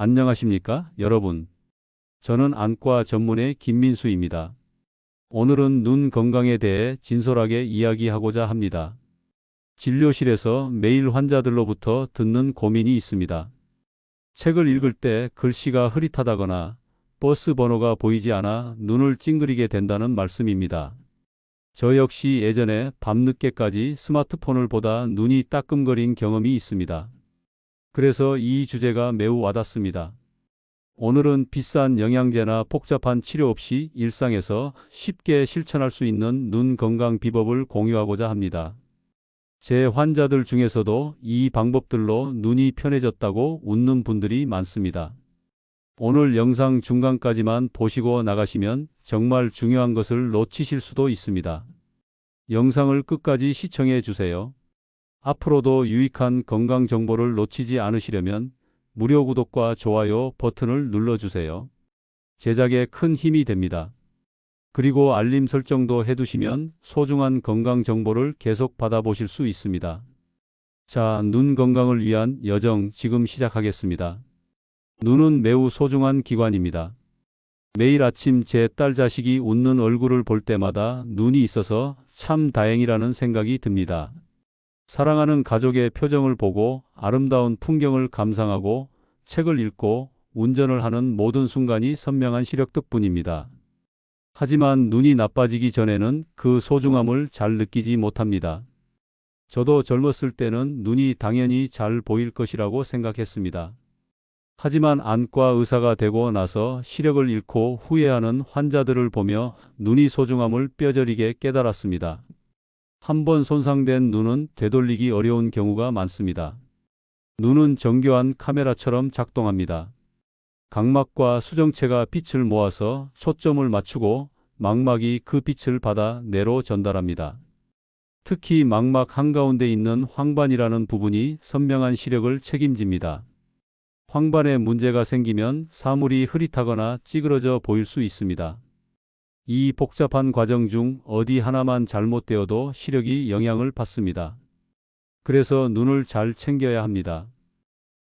안녕하십니까, 여러분. 저는 안과 전문의 김민수입니다. 오늘은 눈 건강에 대해 진솔하게 이야기하고자 합니다. 진료실에서 매일 환자들로부터 듣는 고민이 있습니다. 책을 읽을 때 글씨가 흐릿하다거나 버스 번호가 보이지 않아 눈을 찡그리게 된다는 말씀입니다. 저 역시 예전에 밤늦게까지 스마트폰을 보다 눈이 따끔거린 경험이 있습니다. 그래서 이 주제가 매우 와닿습니다. 오늘은 비싼 영양제나 복잡한 치료 없이 일상에서 쉽게 실천할 수 있는 눈 건강 비법을 공유하고자 합니다. 제 환자들 중에서도 이 방법들로 눈이 편해졌다고 웃는 분들이 많습니다. 오늘 영상 중간까지만 보시고 나가시면 정말 중요한 것을 놓치실 수도 있습니다. 영상을 끝까지 시청해 주세요. 앞으로도 유익한 건강 정보를 놓치지 않으시려면 무료 구독과 좋아요 버튼을 눌러주세요. 제작에 큰 힘이 됩니다. 그리고 알림 설정도 해두시면 소중한 건강 정보를 계속 받아보실 수 있습니다. 자, 눈 건강을 위한 여정 지금 시작하겠습니다. 눈은 매우 소중한 기관입니다. 매일 아침 제 딸 자식이 웃는 얼굴을 볼 때마다 눈이 있어서 참 다행이라는 생각이 듭니다. 사랑하는 가족의 표정을 보고 아름다운 풍경을 감상하고 책을 읽고 운전을 하는 모든 순간이 선명한 시력 덕분입니다. 하지만 눈이 나빠지기 전에는 그 소중함을 잘 느끼지 못합니다. 저도 젊었을 때는 눈이 당연히 잘 보일 것이라고 생각했습니다. 하지만 안과 의사가 되고 나서 시력을 잃고 후회하는 환자들을 보며 눈이 소중함을 뼈저리게 깨달았습니다. 한번 손상된 눈은 되돌리기 어려운 경우가 많습니다. 눈은 정교한 카메라처럼 작동합니다. 각막과 수정체가 빛을 모아서 초점을 맞추고 망막이 그 빛을 받아 뇌로 전달합니다. 특히 망막 한가운데 있는 황반이라는 부분이 선명한 시력을 책임집니다. 황반에 문제가 생기면 사물이 흐릿하거나 찌그러져 보일 수 있습니다. 이 복잡한 과정 중 어디 하나만 잘못되어도 시력이 영향을 받습니다. 그래서 눈을 잘 챙겨야 합니다.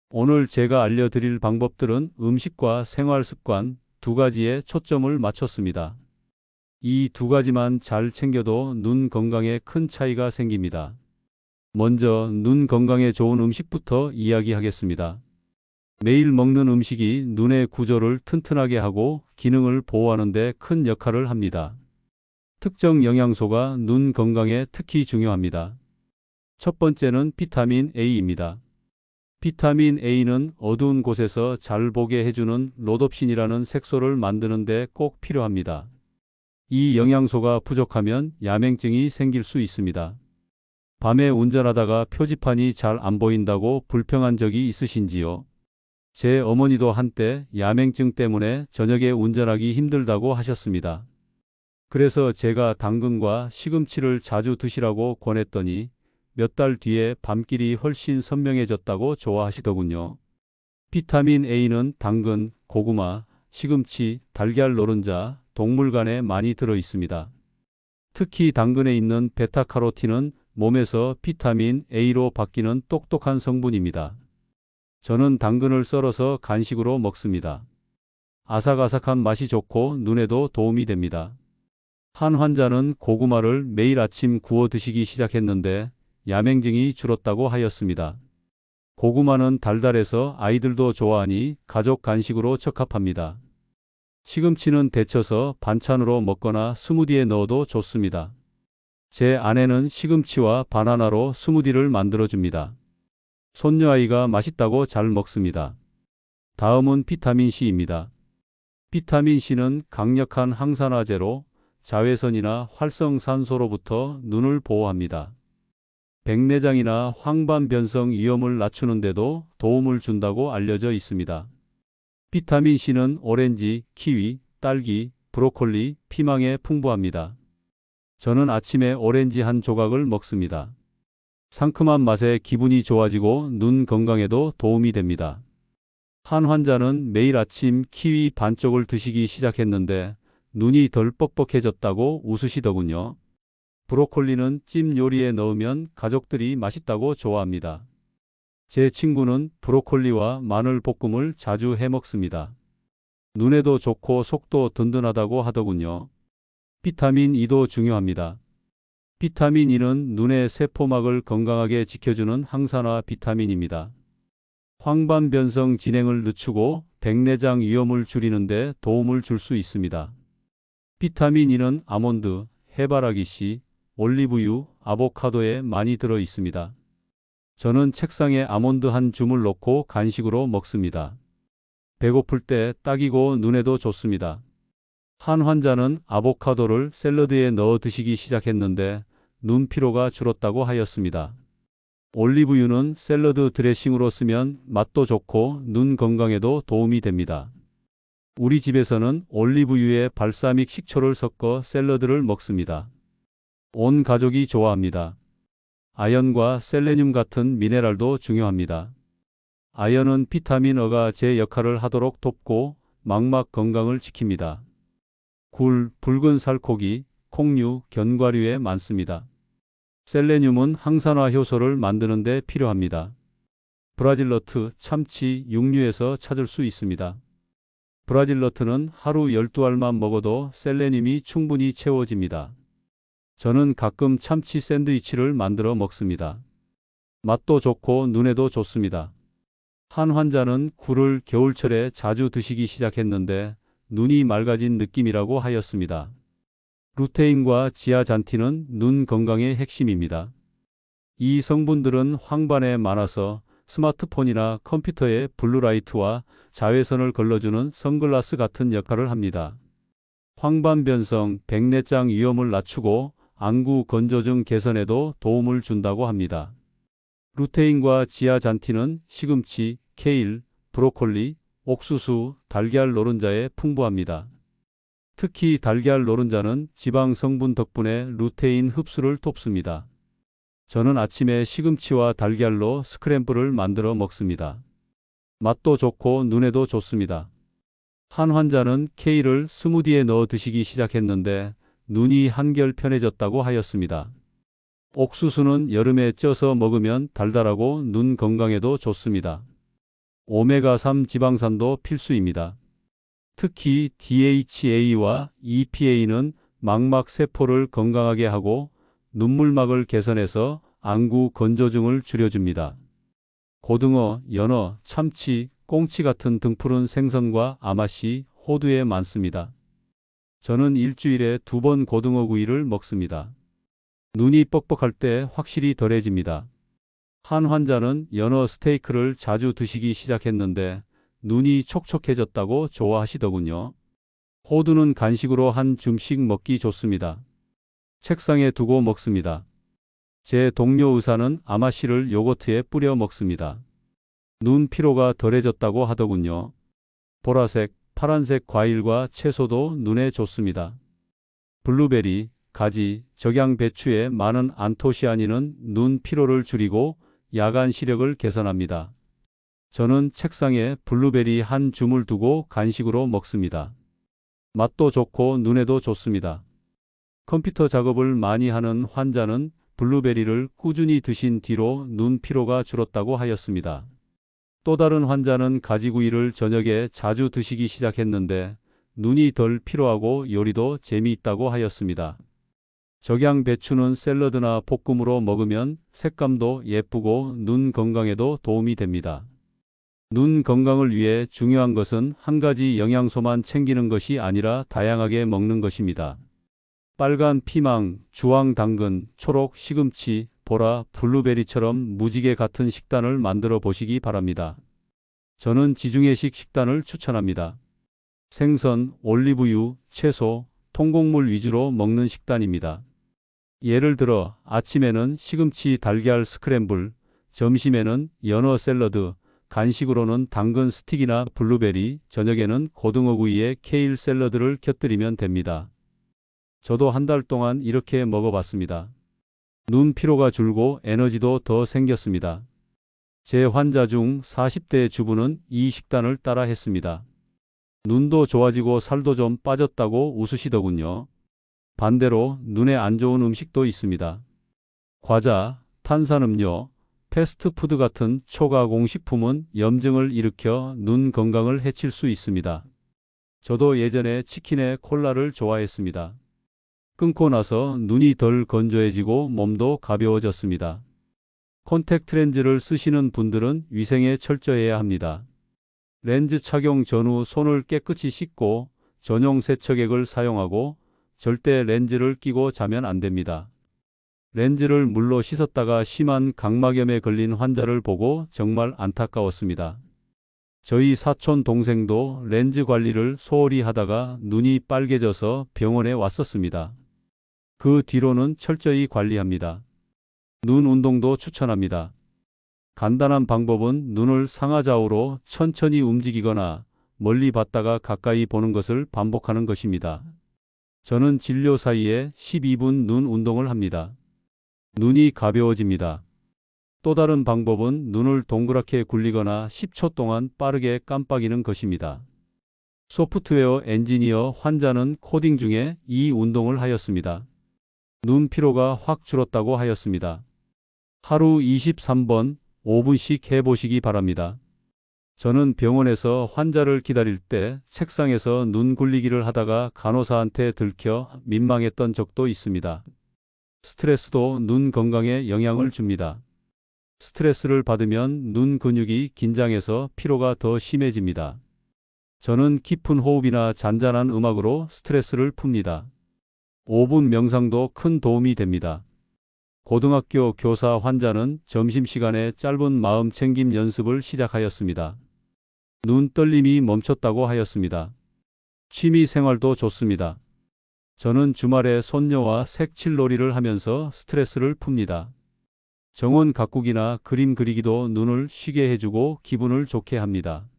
오늘 제가 알려드릴 방법들은 음식과 생활 습관 두 가지에 초점을 맞췄습니다. 이 두 가지만 잘 챙겨도 눈 건강에 큰 차이가 생깁니다. 먼저 눈 건강에 좋은 음식부터 이야기하겠습니다. 매일 먹는 음식이 눈의 구조를 튼튼하게 하고 기능을 보호하는 데 큰 역할을 합니다. 특정 영양소가 눈 건강에 특히 중요합니다. 첫 번째는 비타민 A입니다. 비타민 A는 어두운 곳에서 잘 보게 해주는 로놉신이라는 색소를 만드는 데 꼭 필요합니다. 이 영양소가 부족하면 야맹증이 생길 수 있습니다. 밤에 운전하다가 표지판이 잘 안 보인다고 불평한 적이 있으신지요? 제 어머니도 한때 야맹증 때문에 저녁에 운전하기 힘들다고 하셨습니다. 그래서 제가 당근과 시금치를 자주 드시라고 권했더니 몇 달 뒤에 밤길이 훨씬 선명해졌다고 좋아하시더군요. 비타민 A는 당근, 고구마, 시금치, 달걀 노른자, 동물간에 많이 들어 있습니다. 특히 당근에 있는 베타카로틴은 몸에서 비타민 A로 바뀌는 똑똑한 성분입니다. 저는 당근을 썰어서 간식으로 먹습니다. 아삭아삭한 맛이 좋고 눈에도 도움이 됩니다. 한 환자는 고구마를 매일 아침 구워 드시기 시작했는데 야맹증이 줄었다고 하였습니다. 고구마는 달달해서 아이들도 좋아하니 가족 간식으로 적합합니다. 시금치는 데쳐서 반찬으로 먹거나 스무디에 넣어도 좋습니다. 제 아내는 시금치와 바나나로 스무디를 만들어줍니다. 손녀아이가 맛있다고 잘 먹습니다. 다음은 비타민C입니다. 비타민C는 강력한 항산화제로 자외선이나 활성산소로부터 눈을 보호합니다. 백내장이나 황반 변성 위험을 낮추는데도 도움을 준다고 알려져 있습니다. 비타민C는 오렌지, 키위, 딸기, 브로콜리, 피망에 풍부합니다. 저는 아침에 오렌지 한 조각을 먹습니다. 상큼한 맛에 기분이 좋아지고 눈 건강에도 도움이 됩니다. 한 환자는 매일 아침 키위 반쪽을 드시기 시작했는데 눈이 덜 뻑뻑해졌다고 웃으시더군요. 브로콜리는 찜 요리에 넣으면 가족들이 맛있다고 좋아합니다. 제 친구는 브로콜리와 마늘 볶음을 자주 해 먹습니다. 눈에도 좋고 속도 든든하다고 하더군요. 비타민 E도 중요합니다. 비타민 E는 눈의 세포막을 건강하게 지켜주는 항산화 비타민입니다. 황반 변성 진행을 늦추고 백내장 위험을 줄이는데 도움을 줄 수 있습니다. 비타민 E는 아몬드, 해바라기 씨, 올리브유, 아보카도에 많이 들어 있습니다. 저는 책상에 아몬드 한 줌을 넣고 간식으로 먹습니다. 배고플 때 딱이고 눈에도 좋습니다. 한 환자는 아보카도를 샐러드에 넣어 드시기 시작했는데 눈 피로가 줄었다고 하였습니다. 올리브유는 샐러드 드레싱으로 쓰면 맛도 좋고 눈 건강에도 도움이 됩니다. 우리 집에서는 올리브유에 발사믹 식초를 섞어 샐러드를 먹습니다. 온 가족이 좋아합니다. 아연과 셀레늄 같은 미네랄도 중요합니다. 아연은 비타민 어가 제 역할을 하도록 돕고 망막 건강을 지킵니다. 굴, 붉은 살코기, 콩류, 견과류에 많습니다. 셀레늄은 항산화 효소를 만드는 데 필요합니다. 브라질 너트, 참치, 육류에서 찾을 수 있습니다. 브라질 너트는 하루 12알만 먹어도 셀레늄이 충분히 채워집니다. 저는 가끔 참치 샌드위치를 만들어 먹습니다. 맛도 좋고 눈에도 좋습니다. 한 환자는 굴을 겨울철에 자주 드시기 시작했는데 눈이 맑아진 느낌이라고 하였습니다. 루테인과 지아잔틴은 눈 건강의 핵심입니다. 이 성분들은 황반에 많아서 스마트폰이나 컴퓨터의 블루라이트와 자외선을 걸러주는 선글라스 같은 역할을 합니다. 황반 변성, 백내장 위험을 낮추고 안구 건조증 개선에도 도움을 준다고 합니다. 루테인과 지아잔틴은 시금치, 케일, 브로콜리, 옥수수, 달걀 노른자에 풍부합니다. 특히 달걀 노른자는 지방 성분 덕분에 루테인 흡수를 돕습니다. 저는 아침에 시금치와 달걀로 스크램블을 만들어 먹습니다. 맛도 좋고 눈에도 좋습니다. 한 환자는 케일을 스무디에 넣어 드시기 시작했는데 눈이 한결 편해졌다고 하였습니다. 옥수수는 여름에 쪄서 먹으면 달달하고 눈 건강에도 좋습니다. 오메가3 지방산도 필수입니다. 특히 DHA와 EPA는 망막 세포를 건강하게 하고 눈물막을 개선해서 안구 건조증을 줄여줍니다. 고등어, 연어, 참치, 꽁치 같은 등푸른 생선과 아마씨, 호두에 많습니다. 저는 일주일에 두 번 고등어 구이를 먹습니다. 눈이 뻑뻑할 때 확실히 덜해집니다. 한 환자는 연어 스테이크를 자주 드시기 시작했는데 눈이 촉촉해졌다고 좋아하시더군요. 호두는 간식으로 한 줌씩 먹기 좋습니다. 책상에 두고 먹습니다. 제 동료 의사는 아마씨를 요거트에 뿌려 먹습니다. 눈 피로가 덜해졌다고 하더군요. 보라색, 파란색 과일과 채소도 눈에 좋습니다. 블루베리, 가지, 적양 배추에 많은 안토시아닌은 눈 피로를 줄이고 야간 시력을 개선합니다. 저는 책상에 블루베리 한 줌을 두고 간식으로 먹습니다. 맛도 좋고 눈에도 좋습니다. 컴퓨터 작업을 많이 하는 환자는 블루베리를 꾸준히 드신 뒤로 눈 피로가 줄었다고 하였습니다. 또 다른 환자는 가지구이를 저녁에 자주 드시기 시작했는데 눈이 덜 피로하고 요리도 재미있다고 하였습니다. 적양 배추는 샐러드나 볶음으로 먹으면 색감도 예쁘고 눈 건강에도 도움이 됩니다. 눈 건강을 위해 중요한 것은 한 가지 영양소만 챙기는 것이 아니라 다양하게 먹는 것입니다. 빨간 피망, 주황 당근, 초록 시금치, 보라, 블루베리처럼 무지개 같은 식단을 만들어 보시기 바랍니다. 저는 지중해식 식단을 추천합니다. 생선, 올리브유, 채소, 통곡물 위주로 먹는 식단입니다. 예를 들어 아침에는 시금치 달걀 스크램블, 점심에는 연어 샐러드, 간식으로는 당근 스틱이나 블루베리, 저녁에는 고등어 구이에 케일 샐러드를 곁들이면 됩니다. 저도 한 달 동안 이렇게 먹어봤습니다. 눈 피로가 줄고 에너지도 더 생겼습니다. 제 환자 중 40대 주부는 이 식단을 따라 했습니다. 눈도 좋아지고 살도 좀 빠졌다고 웃으시더군요. 반대로 눈에 안 좋은 음식도 있습니다. 과자, 탄산음료, 패스트푸드 같은 초가공 식품은 염증을 일으켜 눈 건강을 해칠 수 있습니다. 저도 예전에 치킨에 콜라를 좋아했습니다. 끊고 나서 눈이 덜 건조해지고 몸도 가벼워졌습니다. 콘택트 렌즈를 쓰시는 분들은 위생에 철저해야 합니다. 렌즈 착용 전후 손을 깨끗이 씻고 전용 세척액을 사용하고 절대 렌즈를 끼고 자면 안 됩니다. 렌즈를 물로 씻었다가 심한 각막염에 걸린 환자를 보고 정말 안타까웠습니다. 저희 사촌 동생도 렌즈 관리를 소홀히 하다가 눈이 빨개져서 병원에 왔었습니다. 그 뒤로는 철저히 관리합니다. 눈 운동도 추천합니다. 간단한 방법은 눈을 상하좌우로 천천히 움직이거나 멀리 봤다가 가까이 보는 것을 반복하는 것입니다. 저는 진료 사이에 12분 눈 운동을 합니다. 눈이 가벼워집니다. 또 다른 방법은 눈을 동그랗게 굴리거나 10초 동안 빠르게 깜빡이는 것입니다. 소프트웨어 엔지니어 환자는 코딩 중에 이 운동을 하였습니다. 눈 피로가 확 줄었다고 하였습니다. 하루 23번 5분씩 해보시기 바랍니다. 저는 병원에서 환자를 기다릴 때 책상에서 눈 굴리기를 하다가 간호사한테 들켜 민망했던 적도 있습니다. 스트레스도 눈 건강에 영향을 줍니다. 스트레스를 받으면 눈 근육이 긴장해서 피로가 더 심해집니다. 저는 깊은 호흡이나 잔잔한 음악으로 스트레스를 풉니다. 5분 명상도 큰 도움이 됩니다. 고등학교 교사 환자는 점심시간에 짧은 마음 챙김 연습을 시작하였습니다. 눈 떨림이 멈췄다고 하였습니다. 취미 생활도 좋습니다. 저는 주말에 손녀와 색칠놀이를 하면서 스트레스를 풉니다. 정원 가꾸기나 그림 그리기도 눈을 쉬게 해주고 기분을 좋게 합니다.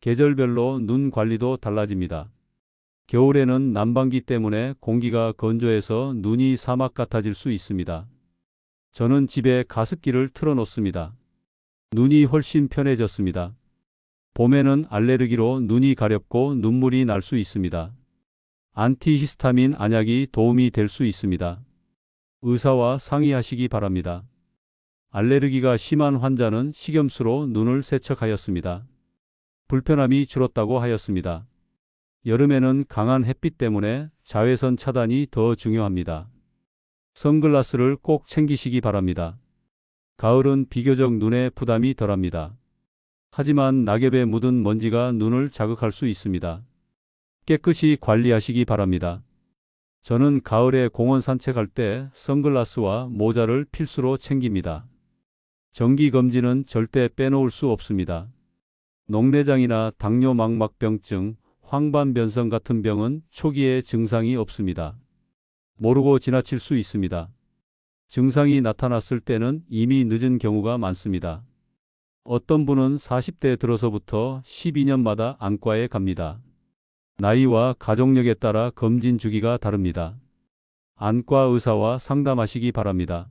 계절별로 눈 관리도 달라집니다. 겨울에는 난방기 때문에 공기가 건조해서 눈이 사막 같아질 수 있습니다. 저는 집에 가습기를 틀어놓습니다. 눈이 훨씬 편해졌습니다. 봄에는 알레르기로 눈이 가렵고 눈물이 날 수 있습니다. 안티히스타민 안약이 도움이 될 수 있습니다. 의사와 상의하시기 바랍니다. 알레르기가 심한 환자는 식염수로 눈을 세척하였습니다. 불편함이 줄었다고 하였습니다. 여름에는 강한 햇빛 때문에 자외선 차단이 더 중요합니다. 선글라스를 꼭 챙기시기 바랍니다. 가을은 비교적 눈에 부담이 덜합니다. 하지만 낙엽에 묻은 먼지가 눈을 자극할 수 있습니다. 깨끗이 관리하시기 바랍니다. 저는 가을에 공원 산책할 때 선글라스와 모자를 필수로 챙깁니다. 정기 검진은 절대 빼놓을 수 없습니다. 녹내장이나 당뇨 망막병증, 황반변성 같은 병은 초기에 증상이 없습니다. 모르고 지나칠 수 있습니다. 증상이 나타났을 때는 이미 늦은 경우가 많습니다. 어떤 분은 40대 들어서부터 12년마다 안과에 갑니다. 나이와 가족력에 따라 검진 주기가 다릅니다. 안과 의사와 상담하시기 바랍니다.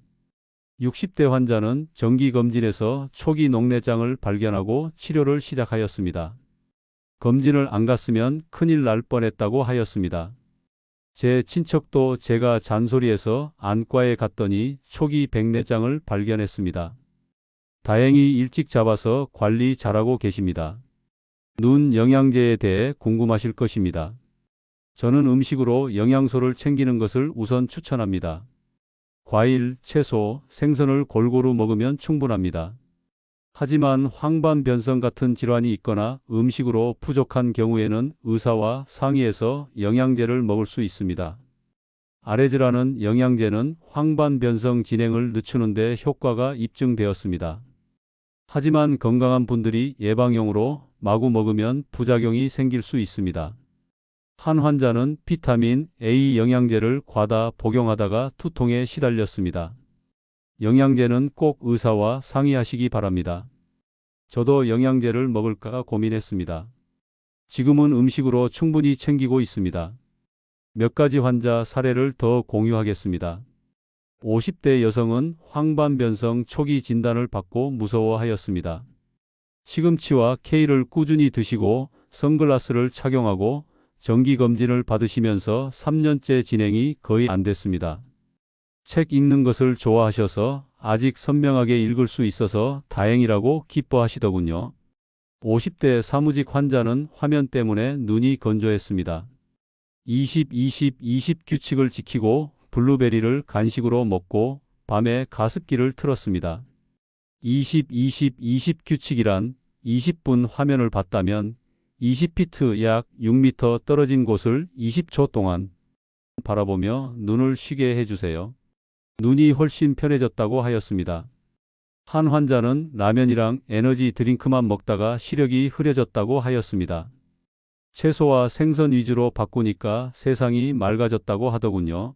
60대 환자는 정기검진에서 초기 녹내장을 발견하고 치료를 시작하였습니다. 검진을 안 갔으면 큰일 날 뻔했다고 하였습니다. 제 친척도 제가 잔소리해서 안과에 갔더니 초기 백내장을 발견했습니다. 다행히 일찍 잡아서 관리 잘하고 계십니다. 눈 영양제에 대해 궁금하실 것입니다. 저는 음식으로 영양소를 챙기는 것을 우선 추천합니다. 과일, 채소, 생선을 골고루 먹으면 충분합니다. 하지만 황반변성 같은 질환이 있거나 음식으로 부족한 경우에는 의사와 상의해서 영양제를 먹을 수 있습니다. 아레즈라는 영양제는 황반변성 진행을 늦추는 데 효과가 입증되었습니다. 하지만 건강한 분들이 예방용으로 마구 먹으면 부작용이 생길 수 있습니다. 한 환자는 비타민 A 영양제를 과다 복용하다가 투통에 시달렸습니다. 영양제는 꼭 의사와 상의하시기 바랍니다. 저도 영양제를 먹을까 고민했습니다. 지금은 음식으로 충분히 챙기고 있습니다. 몇 가지 환자 사례를 더 공유하겠습니다. 50대 여성은 황반변성 초기 진단을 받고 무서워하였습니다. 시금치와 케일을 꾸준히 드시고 선글라스를 착용하고 정기검진을 받으시면서 3년째 진행이 거의 안 됐습니다. 책 읽는 것을 좋아하셔서 아직 선명하게 읽을 수 있어서 다행이라고 기뻐하시더군요. 50대 사무직 환자는 화면 때문에 눈이 건조했습니다. 20, 20, 20 규칙을 지키고 블루베리를 간식으로 먹고 밤에 가습기를 틀었습니다. 20, 20, 20 규칙이란 20분 화면을 봤다면 20피트 약 6m 떨어진 곳을 20초 동안 바라보며 눈을 쉬게 해주세요. 눈이 훨씬 편해졌다고 하였습니다. 한 환자는 라면이랑 에너지 드링크만 먹다가 시력이 흐려졌다고 하였습니다. 채소와 생선 위주로 바꾸니까 세상이 맑아졌다고 하더군요.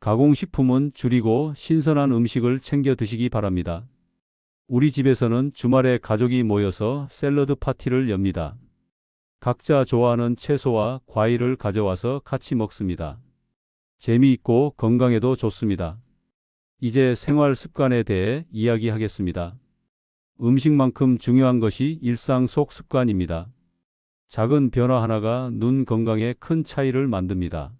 가공식품은 줄이고 신선한 음식을 챙겨 드시기 바랍니다. 우리 집에서는 주말에 가족이 모여서 샐러드 파티를 엽니다. 각자 좋아하는 채소와 과일을 가져와서 같이 먹습니다. 재미있고 건강에도 좋습니다. 이제 생활 습관에 대해 이야기하겠습니다. 음식만큼 중요한 것이 일상 속 습관입니다. 작은 변화 하나가 눈 건강에 큰 차이를 만듭니다.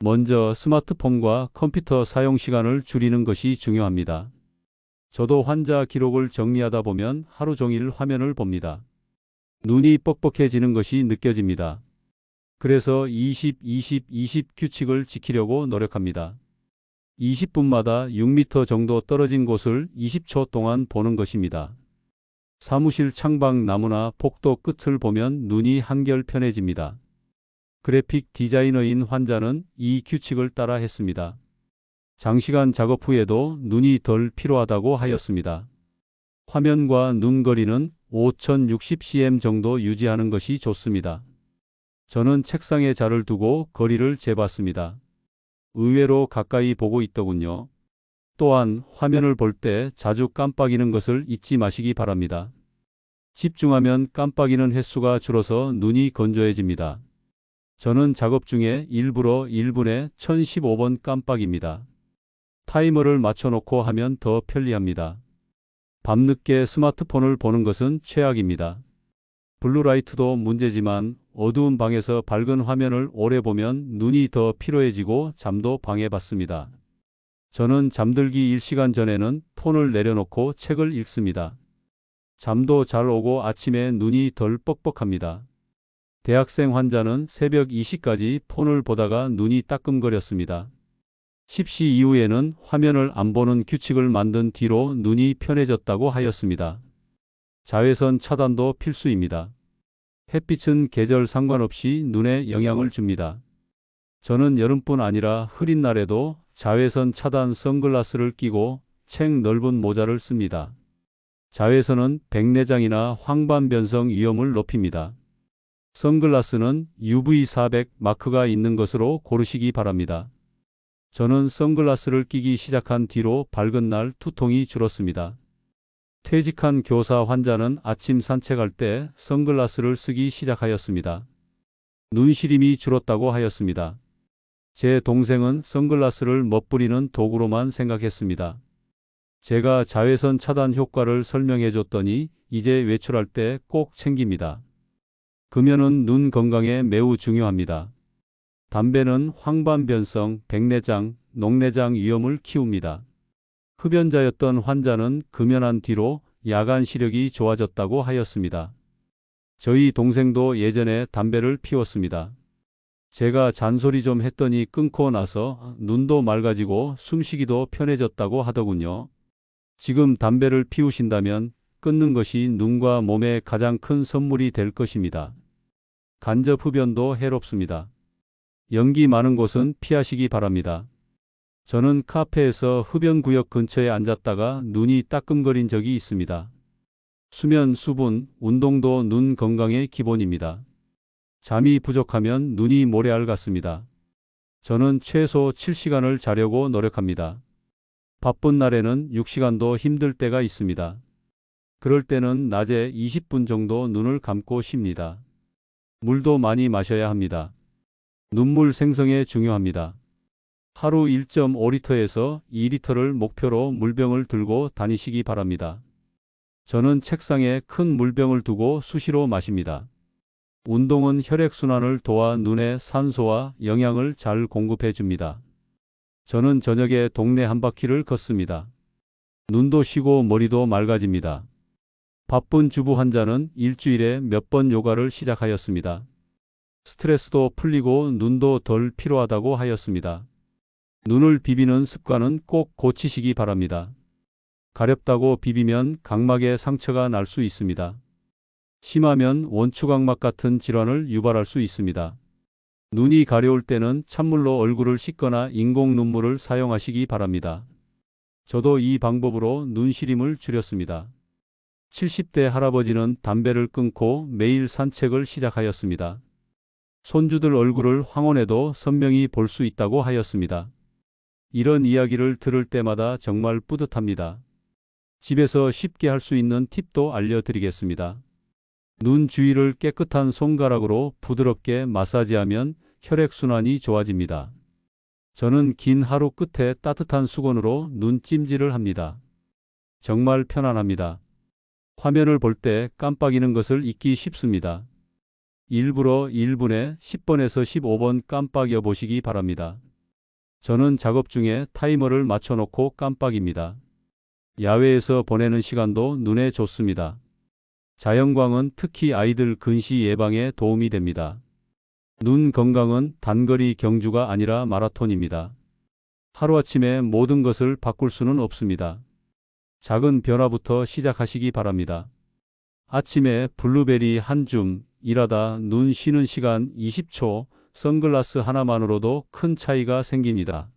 먼저 스마트폰과 컴퓨터 사용 시간을 줄이는 것이 중요합니다. 저도 환자 기록을 정리하다 보면 하루 종일 화면을 봅니다. 눈이 뻑뻑해지는 것이 느껴집니다. 그래서 20, 20, 20 규칙을 지키려고 노력합니다. 20분마다 6m 정도 떨어진 곳을 20초 동안 보는 것입니다. 사무실 창밖 나무나 복도 끝을 보면 눈이 한결 편해집니다. 그래픽 디자이너인 환자는 이 규칙을 따라 했습니다. 장시간 작업 후에도 눈이 덜 피로하다고 하였습니다. 화면과 눈 거리는 5060cm 정도 유지하는 것이 좋습니다. 저는 책상에 자를 두고 거리를 재봤습니다. 의외로 가까이 보고 있더군요. 또한 화면을 볼 때 자주 깜빡이는 것을 잊지 마시기 바랍니다. 집중하면 깜빡이는 횟수가 줄어서 눈이 건조해집니다. 저는 작업 중에 일부러 1분에 1015번 깜빡입니다. 타이머를 맞춰놓고 하면 더 편리합니다. 밤늦게 스마트폰을 보는 것은 최악입니다. 블루라이트도 문제지만 어두운 방에서 밝은 화면을 오래 보면 눈이 더 피로해지고 잠도 방해받습니다. 저는 잠들기 1시간 전에는 폰을 내려놓고 책을 읽습니다. 잠도 잘 오고 아침에 눈이 덜 뻑뻑합니다. 대학생 환자는 새벽 2시까지 폰을 보다가 눈이 따끔거렸습니다. 10시 이후에는 화면을 안 보는 규칙을 만든 뒤로 눈이 편해졌다고 하였습니다. 자외선 차단도 필수입니다. 햇빛은 계절 상관없이 눈에 영향을 줍니다. 저는 여름뿐 아니라 흐린 날에도 자외선 차단 선글라스를 끼고 책 넓은 모자를 씁니다. 자외선은 백내장이나 황반변성 위험을 높입니다. 선글라스는 UV400 마크가 있는 것으로 고르시기 바랍니다. 저는 선글라스를 끼기 시작한 뒤로 밝은 날 투통이 줄었습니다. 퇴직한 교사 환자는 아침 산책할 때 선글라스를 쓰기 시작하였습니다. 눈시림이 줄었다고 하였습니다. 제 동생은 선글라스를 멋부리는 도구로만 생각했습니다. 제가 자외선 차단 효과를 설명해 줬더니 이제 외출할 때 꼭 챙깁니다. 금연은 눈 건강에 매우 중요합니다. 담배는 황반변성, 백내장, 녹내장 위험을 키웁니다. 흡연자였던 환자는 금연한 뒤로 야간 시력이 좋아졌다고 하였습니다. 저희 동생도 예전에 담배를 피웠습니다. 제가 잔소리 좀 했더니 끊고 나서 눈도 맑아지고 숨쉬기도 편해졌다고 하더군요. 지금 담배를 피우신다면 끊는 것이 눈과 몸에 가장 큰 선물이 될 것입니다. 간접 흡연도 해롭습니다. 연기 많은 곳은 피하시기 바랍니다. 저는 카페에서 흡연 구역 근처에 앉았다가 눈이 따끔거린 적이 있습니다. 수면, 수분, 운동도 눈 건강의 기본입니다. 잠이 부족하면 눈이 모래알 같습니다. 저는 최소 7시간을 자려고 노력합니다. 바쁜 날에는 6시간도 힘들 때가 있습니다. 그럴 때는 낮에 20분 정도 눈을 감고 쉽니다. 물도 많이 마셔야 합니다. 눈물 생성에 중요합니다. 하루 1.5리터에서 2리터를 목표로 물병을 들고 다니시기 바랍니다. 저는 책상에 큰 물병을 두고 수시로 마십니다. 운동은 혈액순환을 도와 눈에 산소와 영양을 잘 공급해 줍니다. 저는 저녁에 동네 한 바퀴를 걷습니다. 눈도 쉬고 머리도 맑아집니다. 바쁜 주부 환자는 일주일에 몇 번 요가를 시작하였습니다. 스트레스도 풀리고 눈도 덜 피로하다고 하였습니다. 눈을 비비는 습관은 꼭 고치시기 바랍니다. 가렵다고 비비면 각막에 상처가 날 수 있습니다. 심하면 원추각막 같은 질환을 유발할 수 있습니다. 눈이 가려울 때는 찬물로 얼굴을 씻거나 인공 눈물을 사용하시기 바랍니다. 저도 이 방법으로 눈 시림을 줄였습니다. 70대 할아버지는 담배를 끊고 매일 산책을 시작하였습니다. 손주들 얼굴을 황혼해도 선명히 볼 수 있다고 하였습니다. 이런 이야기를 들을 때마다 정말 뿌듯합니다. 집에서 쉽게 할 수 있는 팁도 알려드리겠습니다. 눈 주위를 깨끗한 손가락으로 부드럽게 마사지하면 혈액순환이 좋아집니다. 저는 긴 하루 끝에 따뜻한 수건으로 눈 찜질을 합니다. 정말 편안합니다. 화면을 볼 때 깜빡이는 것을 잊기 쉽습니다. 일부러 1분에 10번에서 15번 깜빡여 보시기 바랍니다. 저는 작업 중에 타이머를 맞춰놓고 깜빡입니다. 야외에서 보내는 시간도 눈에 좋습니다. 자연광은 특히 아이들 근시 예방에 도움이 됩니다. 눈 건강은 단거리 경주가 아니라 마라톤입니다. 하루아침에 모든 것을 바꿀 수는 없습니다. 작은 변화부터 시작하시기 바랍니다. 아침에 블루베리 한 줌, 일하다 눈 쉬는 시간 20초, 선글라스 하나만으로도 큰 차이가 생깁니다.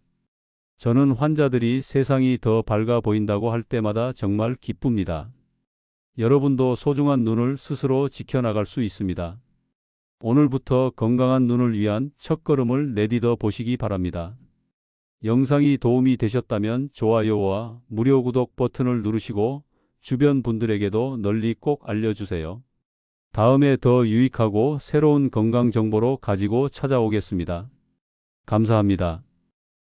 저는 환자들이 세상이 더 밝아 보인다고 할 때마다 정말 기쁩니다. 여러분도 소중한 눈을 스스로 지켜나갈 수 있습니다. 오늘부터 건강한 눈을 위한 첫걸음을 내디뎌 보시기 바랍니다. 영상이 도움이 되셨다면 좋아요와 무료 구독 버튼을 누르시고 주변 분들에게도 널리 꼭 알려주세요. 다음에 더 유익하고 새로운 건강 정보로 가지고 찾아오겠습니다. 감사합니다.